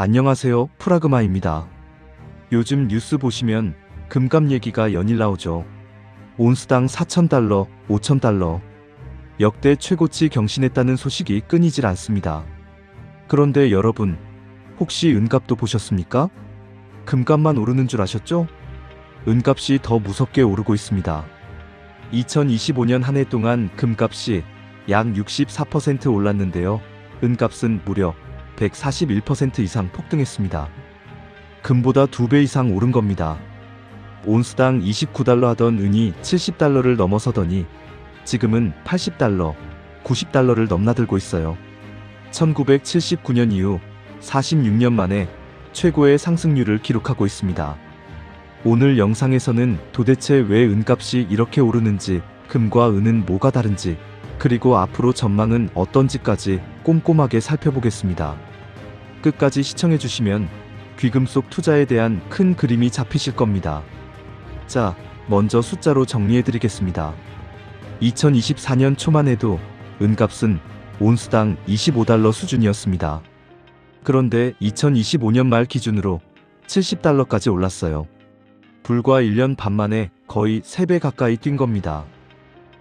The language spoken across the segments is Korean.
안녕하세요. 프라그마입니다. 요즘 뉴스 보시면 금값 얘기가 연일 나오죠. 온스당 4,000달러, 5,000달러. 역대 최고치 경신했다는 소식이 끊이질 않습니다. 그런데 여러분, 혹시 은값도 보셨습니까? 금값만 오르는 줄 아셨죠? 은값이 더 무섭게 오르고 있습니다. 2025년 한 해 동안 금값이 약 64% 올랐는데요. 은값은 무려 141% 이상 폭등했습니다. 금보다 2배 이상 오른 겁니다. 온스당 29달러 하던 은이 70달러를 넘어서더니 지금은 80달러, 90달러를 넘나들고 있어요. 1979년 이후 46년 만에 최고의 상승률을 기록하고 있습니다. 오늘 영상에서는 도대체 왜 은값이 이렇게 오르는지, 금과 은은 뭐가 다른지, 그리고 앞으로 전망은 어떤지까지 꼼꼼하게 살펴보겠습니다. 끝까지 시청해주시면 귀금 속 투자에 대한 큰 그림이 잡히실 겁니다. 자, 먼저 숫자로 정리해드리겠습니다. 2024년 초만 해도 은값은 온수당 25달러 수준이었습니다. 그런데 2025년 말 기준으로 70달러까지 올랐어요. 불과 1년 반 만에 거의 3배 가까이 뛴 겁니다.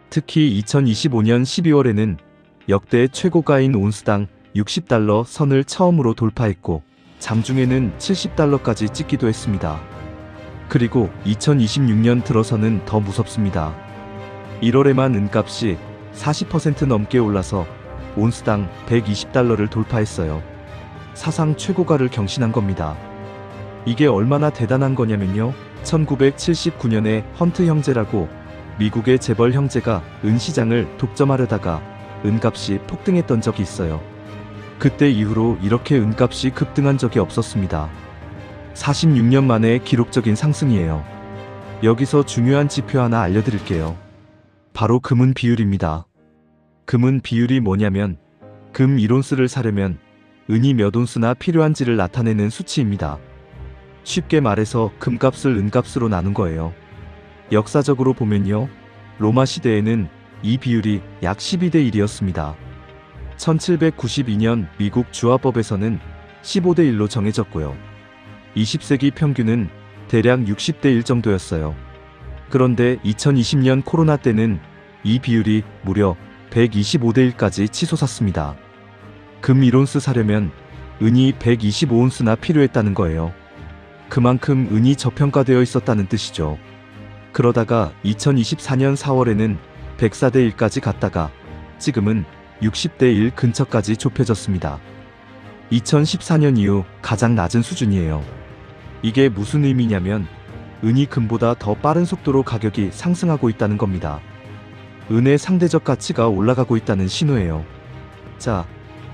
특히 2025년 12월에는 역대 최고가인 온수당 60달러 선을 처음으로 돌파했고 장중에는 70달러까지 찍기도 했습니다. 그리고 2026년 들어서는 더 무섭습니다. 1월에만 은값이 40% 넘게 올라서 온스당 120달러를 돌파했어요. 사상 최고가를 경신한 겁니다. 이게 얼마나 대단한 거냐면요. 1979년에 헌트 형제라고 미국의 재벌 형제가 은 시장을 독점하려다가 은값이 폭등했던 적이 있어요. 그때 이후로 이렇게 은값이 급등한 적이 없었습니다. 46년 만에 기록적인 상승이에요. 여기서 중요한 지표 하나 알려드릴게요. 바로 금은 비율입니다. 금은 비율이 뭐냐면 금 1온스를 사려면 은이 몇 온스나 필요한지를 나타내는 수치입니다. 쉽게 말해서 금값을 은값으로 나눈 거예요. 역사적으로 보면요. 로마 시대에는 이 비율이 약 12대 1이었습니다. 1792년 미국 주화법에서는 15대 1로 정해졌고요. 20세기 평균은 대략 60대 1 정도였어요. 그런데 2020년 코로나 때는 이 비율이 무려 125대 1까지 치솟았습니다. 금 1온스 사려면 은이 125온스나 필요했다는 거예요. 그만큼 은이 저평가되어 있었다는 뜻이죠. 그러다가 2024년 4월에는 104대 1까지 갔다가 지금은 60대 1 근처까지 좁혀졌습니다. 2014년 이후 가장 낮은 수준이에요. 이게 무슨 의미냐면 은이 금보다 더 빠른 속도로 가격이 상승하고 있다는 겁니다. 은의 상대적 가치가 올라가고 있다는 신호예요. 자,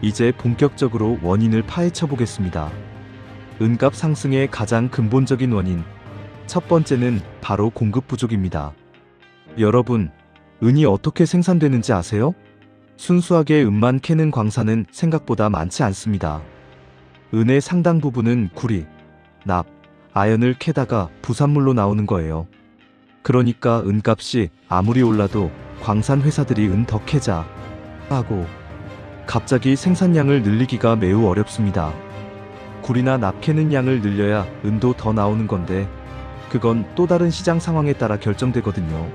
이제 본격적으로 원인을 파헤쳐 보겠습니다. 은값 상승의 가장 근본적인 원인. 첫 번째는 바로 공급 부족입니다. 여러분, 은이 어떻게 생산되는지 아세요? 순수하게 은만 캐는 광산은 생각보다 많지 않습니다. 은의 상당 부분은 구리, 납, 아연을 캐다가 부산물로 나오는 거예요. 그러니까 은값이 아무리 올라도 광산 회사들이 은 더 캐자 하고 갑자기 생산량을 늘리기가 매우 어렵습니다. 구리나 납 캐는 양을 늘려야 은도 더 나오는 건데 그건 또 다른 시장 상황에 따라 결정되거든요.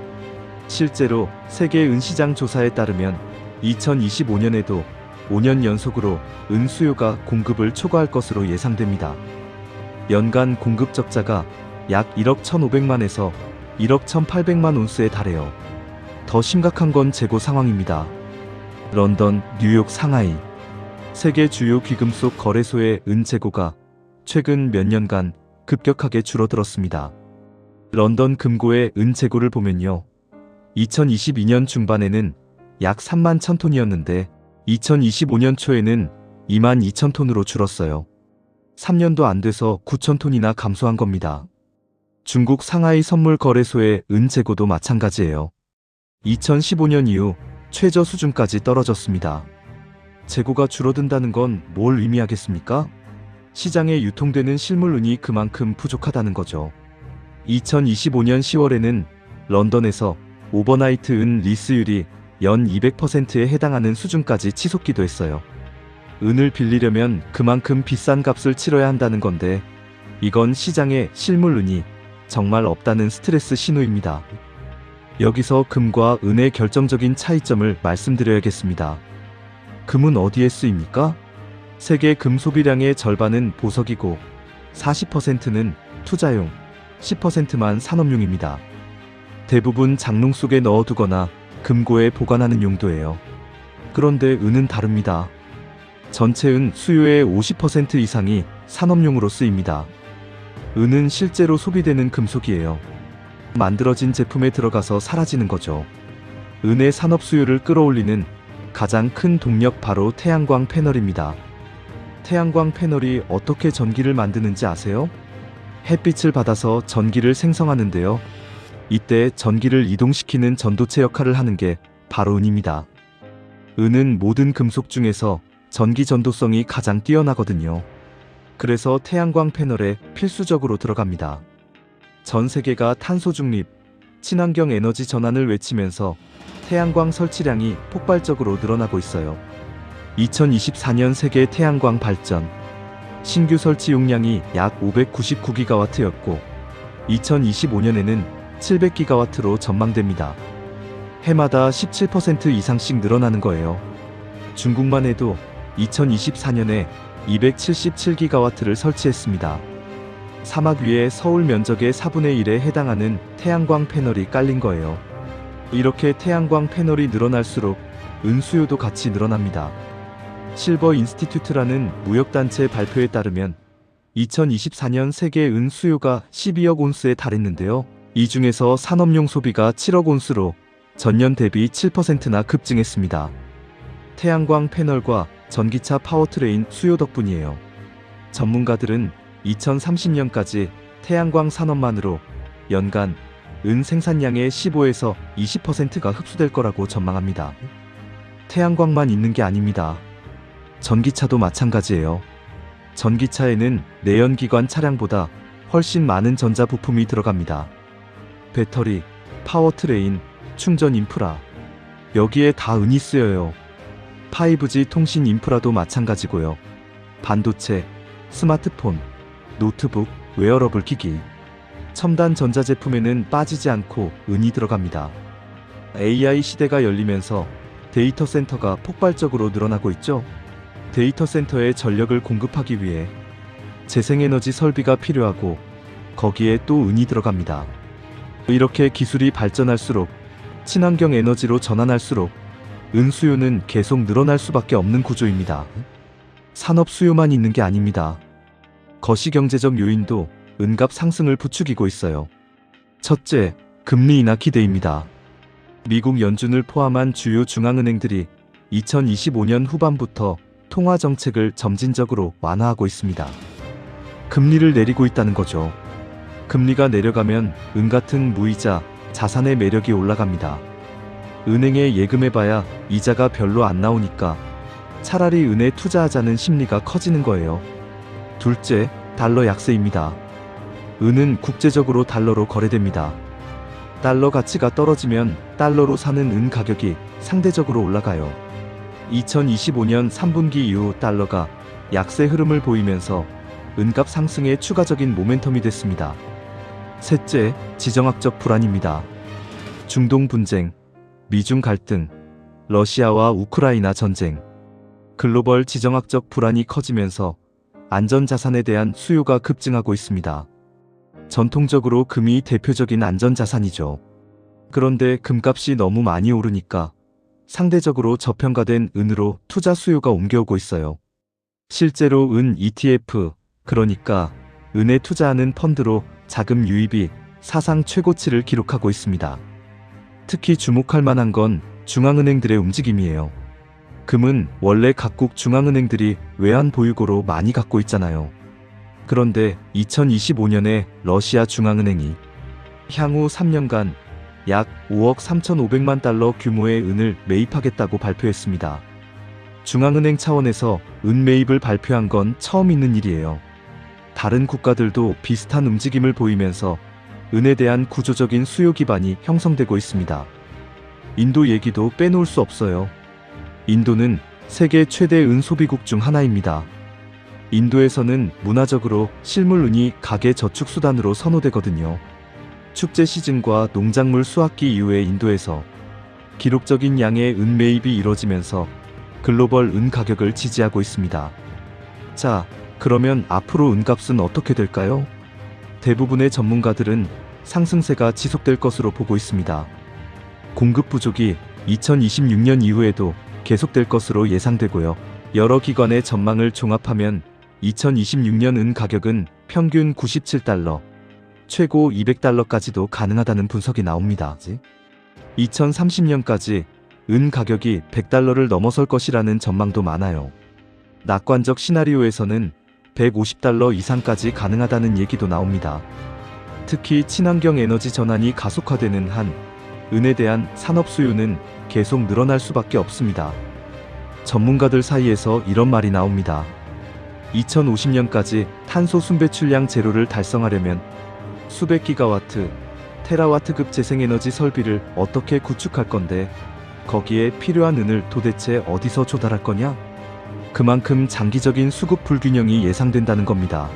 실제로 세계 은시장 조사에 따르면 2025년에도 5년 연속으로 은 수요가 공급을 초과할 것으로 예상됩니다. 연간 공급 적자가 약 1억 1,500만에서 1억 1,800만 온스에 달해요. 더 심각한 건 재고 상황입니다. 런던, 뉴욕, 상하이. 세계 주요 귀금속 거래소의 은 재고가 최근 몇 년간 급격하게 줄어들었습니다. 런던 금고의 은 재고를 보면요. 2022년 중반에는 약 3만 1000톤이었는데 2025년 초에는 2만 2천 톤으로 줄었어요. 3년도 안 돼서 9천 톤이나 감소한 겁니다. 중국 상하이 선물 거래소의 은 재고도 마찬가지예요. 2015년 이후 최저 수준까지 떨어졌습니다. 재고가 줄어든다는 건 뭘 의미하겠습니까? 시장에 유통되는 실물은이 그만큼 부족하다는 거죠. 2025년 10월에는 런던에서 오버나이트 은 리스율이 연 200%에 해당하는 수준까지 치솟기도 했어요. 은을 빌리려면 그만큼 비싼 값을 치러야 한다는 건데 이건 시장에 실물 은이 정말 없다는 스트레스 신호입니다. 여기서 금과 은의 결정적인 차이점을 말씀드려야겠습니다. 금은 어디에 쓰입니까? 세계 금 소비량의 절반은 보석이고 40%는 투자용, 10%만 산업용입니다. 대부분 장롱 속에 넣어두거나 금고에 보관하는 용도예요. 그런데 은은 다릅니다. 전체 은 수요의 50% 이상이 산업용으로 쓰입니다. 은은 실제로 소비되는 금속이에요. 만들어진 제품에 들어가서 사라지는 거죠. 은의 산업 수요를 끌어올리는 가장 큰 동력 바로 태양광 패널입니다. 태양광 패널이 어떻게 전기를 만드는지 아세요? 햇빛을 받아서 전기를 생성하는데요. 이때 전기를 이동시키는 전도체 역할을 하는 게 바로 은입니다. 은은 모든 금속 중에서 전기 전도성이 가장 뛰어나거든요. 그래서 태양광 패널에 필수적으로 들어갑니다. 전 세계가 탄소 중립, 친환경 에너지 전환을 외치면서 태양광 설치량이 폭발적으로 늘어나고 있어요. 2024년 세계 태양광 발전 신규 설치 용량이 약 599기가와트였고 2025년에는 700기가와트로 전망됩니다. 해마다 17% 이상씩 늘어나는 거예요. 중국만 해도 2024년에 277기가와트를 설치했습니다. 사막 위에 서울 면적의 4분의 1에 해당하는 태양광 패널이 깔린 거예요. 이렇게 태양광 패널이 늘어날수록 은 수요도 같이 늘어납니다. 실버 인스티튜트라는 무역단체 발표에 따르면 2024년 세계 은 수요가 12억 온스에 달했는데요. 이 중에서 산업용 소비가 7억 온스로 전년 대비 7%나 급증했습니다. 태양광 패널과 전기차 파워트레인 수요 덕분이에요. 전문가들은 2030년까지 태양광 산업만으로 연간 은 생산량의 15에서 20%가 흡수될 거라고 전망합니다. 태양광만 있는 게 아닙니다. 전기차도 마찬가지예요. 전기차에는 내연기관 차량보다 훨씬 많은 전자 부품이 들어갑니다. 배터리, 파워트레인, 충전 인프라. 여기에 다 은이 쓰여요. 5G 통신 인프라도 마찬가지고요. 반도체, 스마트폰, 노트북, 웨어러블 기기. 첨단 전자제품에는 빠지지 않고 은이 들어갑니다. AI 시대가 열리면서 데이터 센터가 폭발적으로 늘어나고 있죠. 데이터 센터에 전력을 공급하기 위해 재생에너지 설비가 필요하고 거기에 또 은이 들어갑니다. 이렇게 기술이 발전할수록 친환경 에너지로 전환할수록 은 수요는 계속 늘어날 수밖에 없는 구조입니다. 산업 수요만 있는 게 아닙니다. 거시경제적 요인도 은값 상승을 부추기고 있어요. 첫째, 금리 인하 기대입니다. 미국 연준을 포함한 주요 중앙은행들이 2025년 후반부터 통화 정책을 점진적으로 완화하고 있습니다. 금리를 내리고 있다는 거죠. 금리가 내려가면 은 같은 무이자 자산의 매력이 올라갑니다. 은행에 예금해봐야 이자가 별로 안 나오니까 차라리 은에 투자하자는 심리가 커지는 거예요. 둘째, 달러 약세입니다. 은은 국제적으로 달러로 거래됩니다. 달러 가치가 떨어지면 달러로 사는 은 가격이 상대적으로 올라가요. 2025년 3분기 이후 달러가 약세 흐름을 보이면서 은값 상승에 추가적인 모멘텀이 됐습니다. 셋째, 지정학적 불안입니다. 중동 분쟁, 미중 갈등, 러시아와 우크라이나 전쟁, 글로벌 지정학적 불안이 커지면서 안전자산에 대한 수요가 급증하고 있습니다. 전통적으로 금이 대표적인 안전자산이죠. 그런데 금값이 너무 많이 오르니까 상대적으로 저평가된 은으로 투자 수요가 옮겨오고 있어요. 실제로 은 ETF, 그러니까 은에 투자하는 펀드로 자금 유입이 사상 최고치를 기록하고 있습니다. 특히 주목할 만한 건 중앙은행들의 움직임이에요. 금은 원래 각국 중앙은행들이 외환 보유고로 많이 갖고 있잖아요. 그런데 2025년에 러시아 중앙은행이 향후 3년간 약 5억 3,500만 달러 규모의 은을 매입하겠다고 발표했습니다. 중앙은행 차원에서 은 매입을 발표한 건 처음 있는 일이에요. 다른 국가들도 비슷한 움직임을 보이면서 은에 대한 구조적인 수요 기반이 형성되고 있습니다. 인도 얘기도 빼놓을 수 없어요. 인도는 세계 최대 은 소비국 중 하나입니다. 인도에서는 문화적으로 실물은이 가계 저축 수단으로 선호되거든요. 축제 시즌과 농작물 수확기 이후에 인도에서 기록적인 양의 은 매입이 이뤄지면서 글로벌 은 가격을 지지하고 있습니다. 자, 그러면 앞으로 은값은 어떻게 될까요? 대부분의 전문가들은 상승세가 지속될 것으로 보고 있습니다. 공급 부족이 2026년 이후에도 계속될 것으로 예상되고요. 여러 기관의 전망을 종합하면 2026년 은 가격은 평균 97달러, 최고 200달러까지도 가능하다는 분석이 나옵니다. 2030년까지 은 가격이 100달러를 넘어설 것이라는 전망도 많아요. 낙관적 시나리오에서는 150달러 이상까지 가능하다는 얘기도 나옵니다. 특히 친환경 에너지 전환이 가속화되는 한 은에 대한 산업 수요는 계속 늘어날 수밖에 없습니다. 전문가들 사이에서 이런 말이 나옵니다. 2050년까지 탄소 순배출량 제로를 달성하려면 수백 기가와트, 테라와트급 재생에너지 설비를 어떻게 구축할 건데 거기에 필요한 은을 도대체 어디서 조달할 거냐? 그만큼 장기적인 수급 불균형이 예상된다는 겁니다.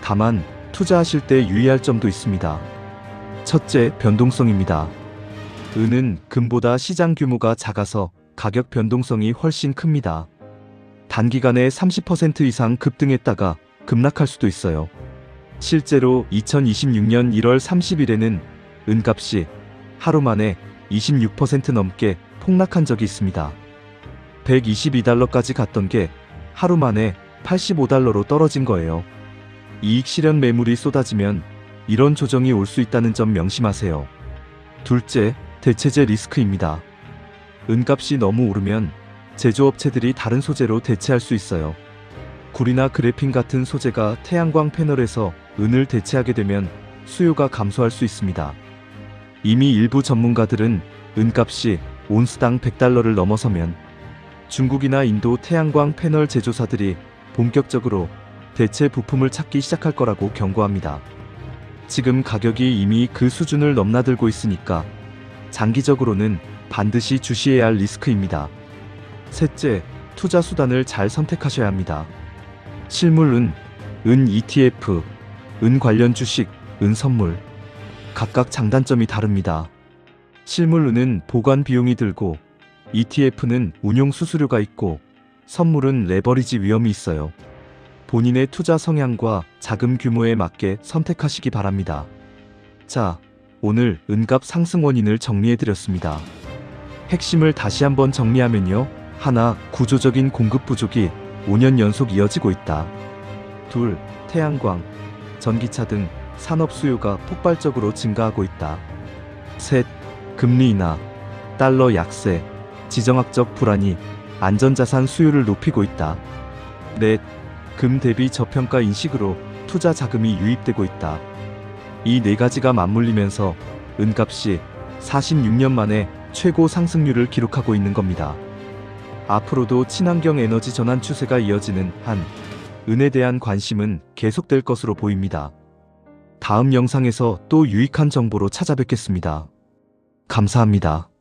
다만 투자하실 때 유의할 점도 있습니다. 첫째, 변동성입니다. 은은 금보다 시장 규모가 작아서 가격 변동성이 훨씬 큽니다. 단기간에 30% 이상 급등했다가 급락할 수도 있어요. 실제로 2026년 1월 30일에는 은값이 하루 만에 26% 넘게 폭락한 적이 있습니다. 122달러까지 갔던 게 하루 만에 85달러로 떨어진 거예요. 이익 실현 매물이 쏟아지면 이런 조정이 올 수 있다는 점 명심하세요. 둘째, 대체재 리스크입니다. 은값이 너무 오르면 제조업체들이 다른 소재로 대체할 수 있어요. 구리나 그래핀 같은 소재가 태양광 패널에서 은을 대체하게 되면 수요가 감소할 수 있습니다. 이미 일부 전문가들은 은값이 온스당 100달러를 넘어서면 중국이나 인도 태양광 패널 제조사들이 본격적으로 대체 부품을 찾기 시작할 거라고 경고합니다. 지금 가격이 이미 그 수준을 넘나들고 있으니까 장기적으로는 반드시 주시해야 할 리스크입니다. 셋째, 투자 수단을 잘 선택하셔야 합니다. 실물은 은 ETF, 은 관련 주식, 은 선물. 각각 장단점이 다릅니다. 실물은은 보관 비용이 들고 ETF는 운용 수수료가 있고 선물은 레버리지 위험이 있어요. 본인의 투자 성향과 자금 규모에 맞게 선택하시기 바랍니다. 자, 오늘 은값 상승 원인을 정리해드렸습니다. 핵심을 다시 한번 정리하면요. 하나, 구조적인 공급 부족이 5년 연속 이어지고 있다. 둘, 태양광, 전기차 등 산업 수요가 폭발적으로 증가하고 있다. 셋, 금리 인하, 달러 약세, 지정학적 불안이 안전자산 수요를 높이고 있다. 넷, 금 대비 저평가 인식으로 투자 자금이 유입되고 있다. 이 네 가지가 맞물리면서 은값이 46년 만에 최고 상승률을 기록하고 있는 겁니다. 앞으로도 친환경 에너지 전환 추세가 이어지는 한 은에 대한 관심은 계속될 것으로 보입니다. 다음 영상에서 또 유익한 정보로 찾아뵙겠습니다. 감사합니다.